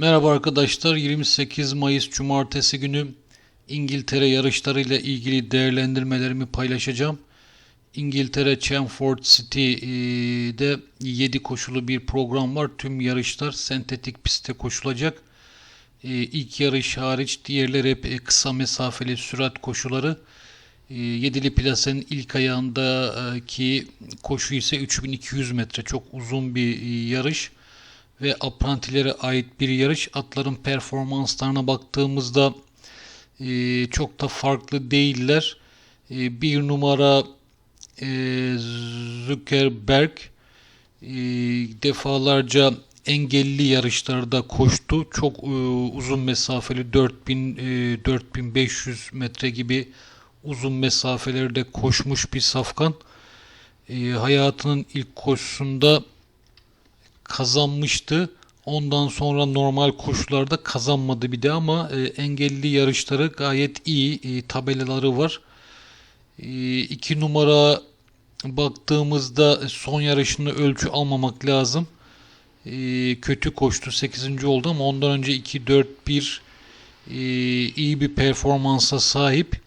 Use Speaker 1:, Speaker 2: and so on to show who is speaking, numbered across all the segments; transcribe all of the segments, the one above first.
Speaker 1: Merhaba arkadaşlar. 28 Mayıs Cumartesi günü İngiltere yarışlarıyla ilgili değerlendirmelerimi paylaşacağım. İngiltere Chelmsford City'de 7 koşulu bir program var. Tüm yarışlar sentetik pistte koşulacak. Ee, İlk yarış hariç diğerleri hep e, kısa mesafeli sürat koşuları. Ee, Yedili plasenin ilk ayağındaki koşu ise 3200 metre. Çok uzun bir e, yarış ve aprantilere ait bir yarış. Atların performanslarına baktığımızda e, çok da farklı değiller. E, bir numara e, Zuckerberg e, defalarca engelli yarışlarda koştu. Çok e, uzun mesafeli 4000 e, 4500 metre gibi uzun mesafelerde koşmuş bir safkan. E, hayatının ilk koşusunda kazanmıştı. Ondan sonra normal koşularda kazanmadı bir de ama e, engelli yarışları gayet iyi e, tabelaları var. 2 e, numara baktığımızda son yarışında ölçü almamak lazım. E, kötü koştu 8. oldu ama ondan önce 2-4-1 e, iyi bir performansa sahip.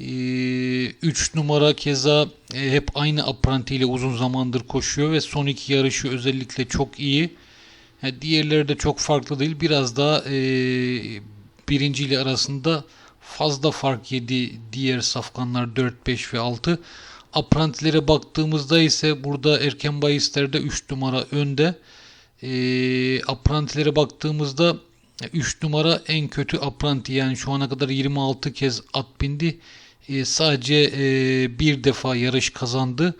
Speaker 1: 3 numara keza e, hep aynı apranti ile uzun zamandır koşuyor ve son iki yarışı özellikle çok iyi. Yani diğerleri de çok farklı değil. Biraz daha e, birinci ile arasında fazla fark yedi diğer safkanlar 4, 5 ve 6. Aprantilere baktığımızda ise burada erken bahislerde 3 numara önde. E, aprantilere baktığımızda 3 numara en kötü apranti yani şu ana kadar 26 kez at bindi. E, sadece e, bir defa yarış kazandı.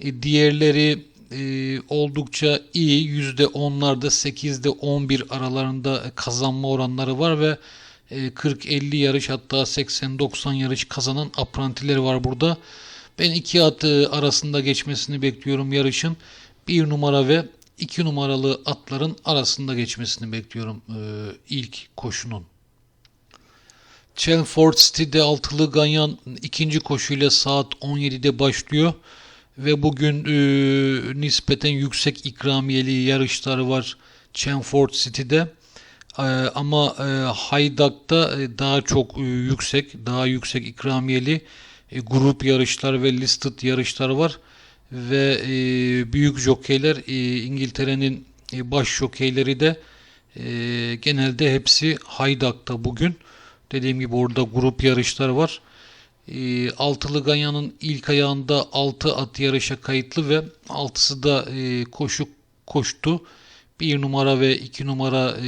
Speaker 1: E, diğerleri e, oldukça iyi. Yüzde onlarda 8'de 11 aralarında kazanma oranları var ve e, 40-50 yarış hatta 80-90 yarış kazanan aprantileri var burada. Ben iki at e, arasında geçmesini bekliyorum yarışın. Bir numara ve iki numaralı atların arasında geçmesini bekliyorum e, ilk koşunun. Chelmsford City'de altılı ganyan ikinci koşuyla saat 17'de başlıyor ve bugün e, nispeten yüksek ikramiyeli yarışlar var Chelmsford City'de. E, ama e, Haydak'ta e, daha çok e, yüksek, daha yüksek ikramiyeli e, grup yarışlar ve listed yarışlar var ve e, büyük jokeyler e, İngiltere'nin e, baş jokeyleri de e, genelde hepsi Haydak'ta bugün. Dediğim gibi orada grup yarışlar var. E, altılı Ganyan'ın ilk ayağında 6 at yarışa kayıtlı ve altısı da e, koşu koştu. Bir numara ve iki numara e,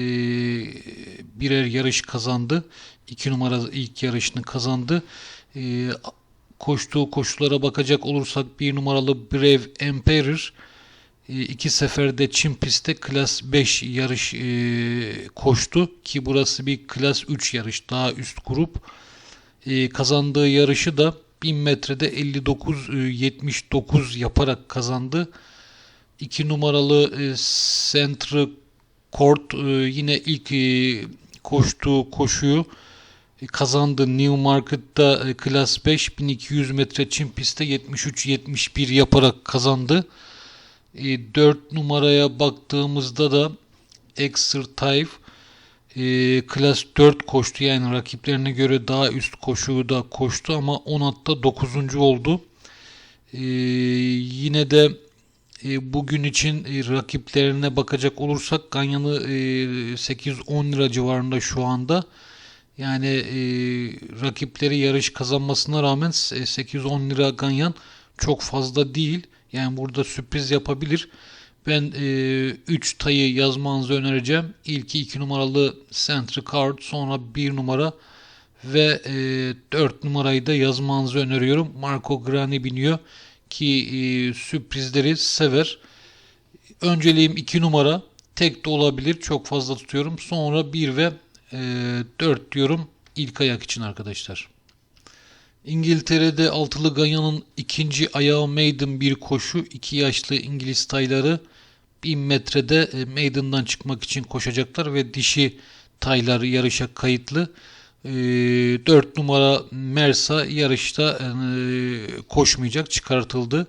Speaker 1: birer yarış kazandı. İki numara ilk yarışını kazandı. E, koştuğu koşulara bakacak olursak bir numaralı Brave Emperor iki seferde Çin pistte klas 5 yarış e, koştu ki burası bir klas 3 yarış daha üst grup e, kazandığı yarışı da 1000 metrede 59-79 yaparak kazandı. 2 numaralı e, Centre Court e, yine ilk e, koştuğu koşuyu e, kazandı. Newmarket'ta e, klas 5 1200 metre Çin pistte 73-71 yaparak kazandı. 4 e, numaraya baktığımızda da Exer Taif e, klas 4 koştu yani rakiplerine göre daha üst koşuyu da koştu ama 10 atta 9. oldu. E, yine de e, bugün için e, rakiplerine bakacak olursak Ganyan'ı e, 8-10 lira civarında şu anda. Yani e, rakipleri yarış kazanmasına rağmen 8-10 lira Ganyan çok fazla değil. Yani burada sürpriz yapabilir. Ben 3 e, tayı yazmanızı önereceğim. İlki 2 numaralı Century Card, sonra 1 numara ve e, 4 numarayı da yazmanızı öneriyorum. Marco Grani biniyor ki e, sürprizleri sever. Önceliğim 2 numara. Tek de olabilir. Çok fazla tutuyorum. Sonra 1 ve e, 4 diyorum ilk ayak için arkadaşlar. İngiltere'de altılı Ganyan'ın ikinci ayağı maiden bir koşu. iki yaşlı İngiliz tayları 1000 metrede e, maiden'dan çıkmak için koşacaklar ve dişi taylar yarışa kayıtlı. E, 4 numara Mersa yarışta e, koşmayacak çıkartıldı.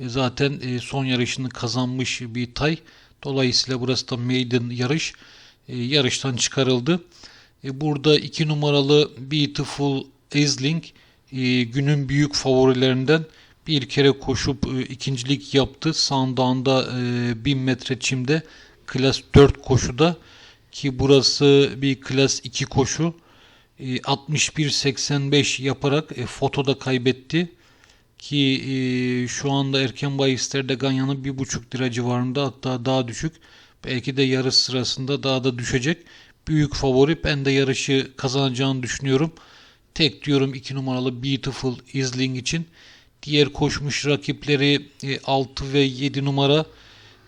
Speaker 1: E, zaten e, son yarışını kazanmış bir tay. Dolayısıyla burası da maiden yarış. e, yarıştan çıkarıldı. E, burada 2 numaralı Beautiful Aisling e, günün büyük favorilerinden bir kere koşup e, ikincilik yaptı. Sandağında e, 1000 metre çimde klas 4 koşuda ki burası bir klas 2 koşu. E, 61-85 yaparak e, fotoda kaybetti. Ki e, şu anda erken bahislerde Ganyan'ın 1,5 lira civarında hatta daha düşük. Belki de yarış sırasında daha da düşecek. Büyük favori. Ben de yarışı kazanacağını düşünüyorum. Tek diyorum 2 numaralı Beautiful Isling için. Diğer koşmuş rakipleri e, 6 ve 7 numara.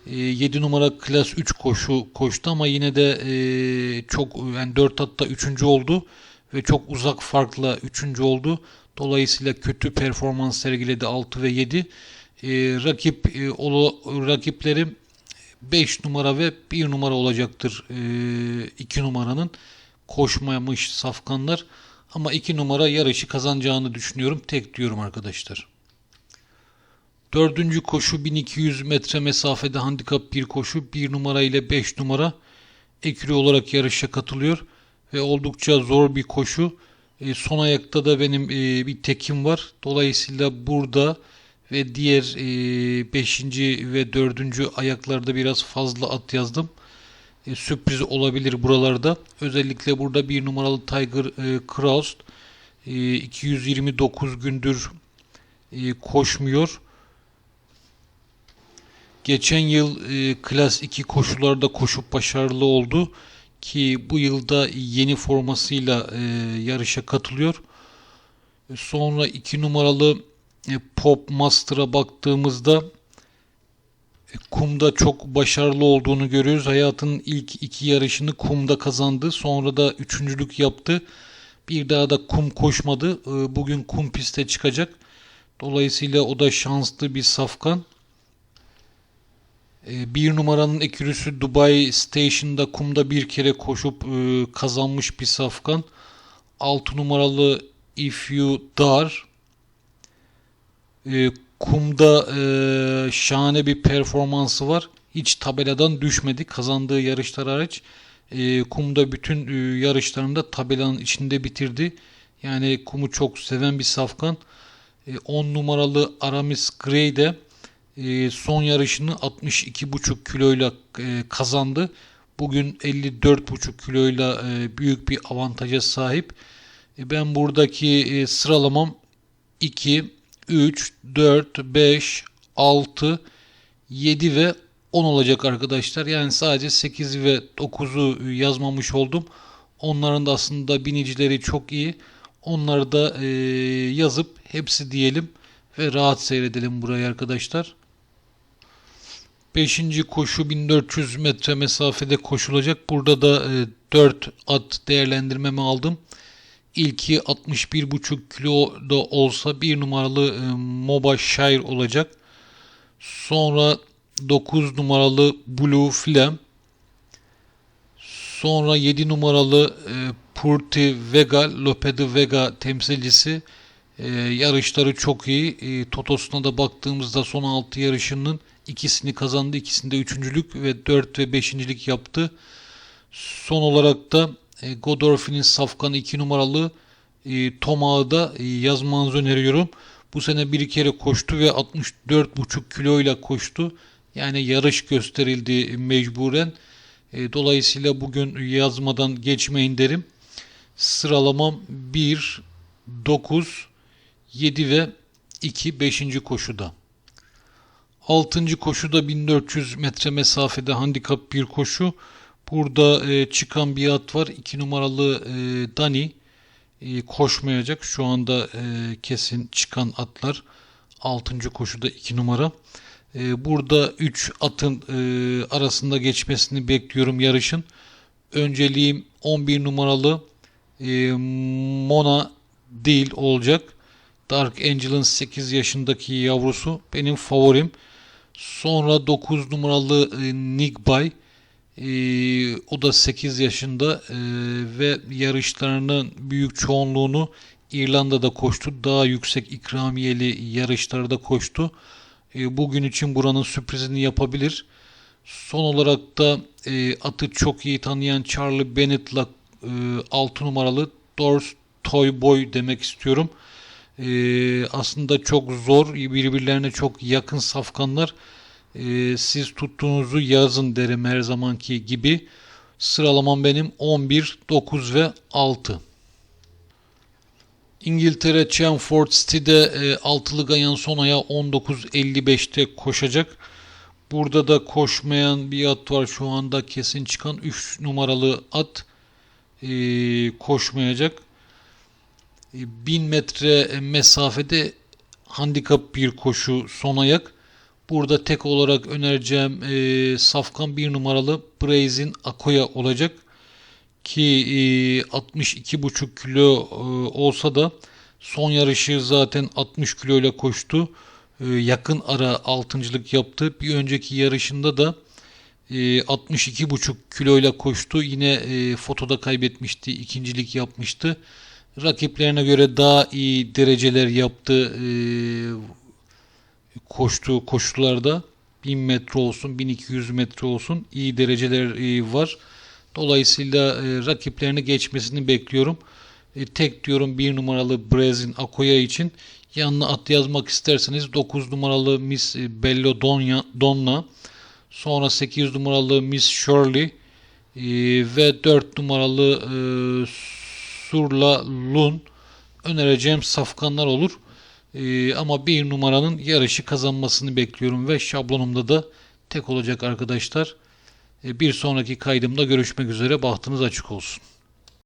Speaker 1: E, 7 numara klas 3 koşu koştu ama yine de e, çok yani 4 hatta 3. oldu ve çok uzak farkla 3. oldu. Dolayısıyla kötü performans sergiledi 6 ve 7. E, rakip e, rakiplerim 5 numara ve 1 numara olacaktır. 2 e, numaranın koşmamış safkanlar. Ama 2 numara yarışı kazanacağını düşünüyorum. Tek diyorum arkadaşlar. Dördüncü koşu 1200 metre mesafede handikap bir koşu. 1 numara ile 5 numara ekürü olarak yarışa katılıyor. Ve oldukça zor bir koşu. E, son ayakta da benim e, bir tekim var. Dolayısıyla burada ve diğer 5. E, ve 4. ayaklarda biraz fazla at yazdım. E, sürpriz olabilir buralarda. Özellikle burada bir numaralı Tiger e, Kraus e, 229 gündür e, koşmuyor. Geçen yıl e, Klas 2 koşularda koşup başarılı oldu ki bu yılda yeni formasıyla e, yarışa katılıyor. E, sonra 2 numaralı e, Pop Master'a baktığımızda kumda çok başarılı olduğunu görüyoruz. Hayatının ilk iki yarışını kumda kazandı. Sonra da üçüncülük yaptı. Bir daha da kum koşmadı. E, bugün kum piste çıkacak. Dolayısıyla o da şanslı bir safkan. Bir numaranın ekürüsü Dubai Station'da kumda bir kere koşup kazanmış bir safkan. 6 numaralı If You Dar e, kumda e, şahane bir performansı var. Hiç tabeladan düşmedi. Kazandığı yarışlar hariç. E, kumda bütün e, yarışlarında tabelanın içinde bitirdi. Yani kumu çok seven bir safkan. 10 e, numaralı Aramis Gray de e, son yarışını 62,5 kiloyla e, kazandı. Bugün 54,5 kiloyla e, büyük bir avantaja sahip. E, ben buradaki e, sıralamam 2, 3, 4, 5, 6, 7 ve 10 olacak arkadaşlar. Yani sadece 8 ve 9'u yazmamış oldum. Onların da aslında binicileri çok iyi. Onları da e, yazıp hepsi diyelim ve rahat seyredelim burayı arkadaşlar. 5. koşu 1400 metre mesafede koşulacak. Burada da e, 4 at değerlendirmemi aldım. İlki 61,5 kilo da olsa bir numaralı e, Moba Shire olacak. Sonra 9 numaralı Blue Flame. Sonra 7 numaralı e, Purti Vega, Lope de Vega temsilcisi. E, yarışları çok iyi. E, Totos'una da baktığımızda son 6 yarışının ikisini kazandı. İkisinde üçüncülük ve 4 ve beşincilik yaptı. Son olarak da e, Godorphin'in safkanı 2 numaralı e, Tomah'ı da e, yazmanızı öneriyorum. Bu sene bir kere koştu ve 64,5 kiloyla koştu. Yani yarış gösterildi mecburen. E, dolayısıyla bugün yazmadan geçmeyin derim. Sıralamam 1, 9, 7 ve 2 5. koşuda. 6. koşuda 1400 metre mesafede handikap bir koşu. Burada e, çıkan bir at var. 2 numaralı e, Dani e, koşmayacak. Şu anda e, kesin çıkan atlar 6. koşuda 2 numara. E, burada 3 atın e, arasında geçmesini bekliyorum yarışın. Önceliğim 11 numaralı e, Mona değil olacak. Dark Angel'ın 8 yaşındaki yavrusu benim favorim. Sonra 9 numaralı e, Nigbay ee, o da 8 yaşında e, ve yarışlarının büyük çoğunluğunu İrlanda'da koştu. Daha yüksek ikramiyeli yarışlarda koştu. E, bugün için buranın sürprizini yapabilir. Son olarak da atı çok iyi tanıyan Charlie Bennett'la e, 6 numaralı Dors Toy Boy demek istiyorum. Aslında çok zor, birbirlerine çok yakın safkanlar. E, siz tuttuğunuzu yazın derim her zamanki gibi. Sıralamam benim 11, 9 ve 6. İngiltere Chelmsford City'de e, altılı Ganyan Sona'ya 19.55'te koşacak. Burada da koşmayan bir at var şu anda kesin çıkan 3 numaralı at e, koşmayacak. E, 1000 metre mesafede handikap bir koşu son ayak. Burada tek olarak önereceğim e, safkan bir numaralı Brazen Akoya olacak ki e, 62,5 kilo e, olsa da son yarışı zaten 60 kilo ile koştu. E, yakın ara altıncılık yaptı. Bir önceki yarışında da e, 62,5 kilo ile koştu. Yine e, fotoda kaybetmişti. ikincilik yapmıştı. Rakiplerine göre daha iyi dereceler yaptı. E, koştuğu koşularda 1000 metre olsun 1200 metre olsun iyi dereceler e, var. Dolayısıyla e, rakiplerini geçmesini bekliyorum. E, tek diyorum bir numaralı Brezin Akoya için. Yanına at yazmak isterseniz 9 numaralı Miss Bello Donna, sonra 8 numaralı Miss Shirley ve 4 numaralı Surla Lun önereceğim safkanlar olur. E, ama bir numaranın yarışı kazanmasını bekliyorum ve şablonumda da tek olacak arkadaşlar. E, bir sonraki kaydımda görüşmek üzere. Bahtınız açık olsun.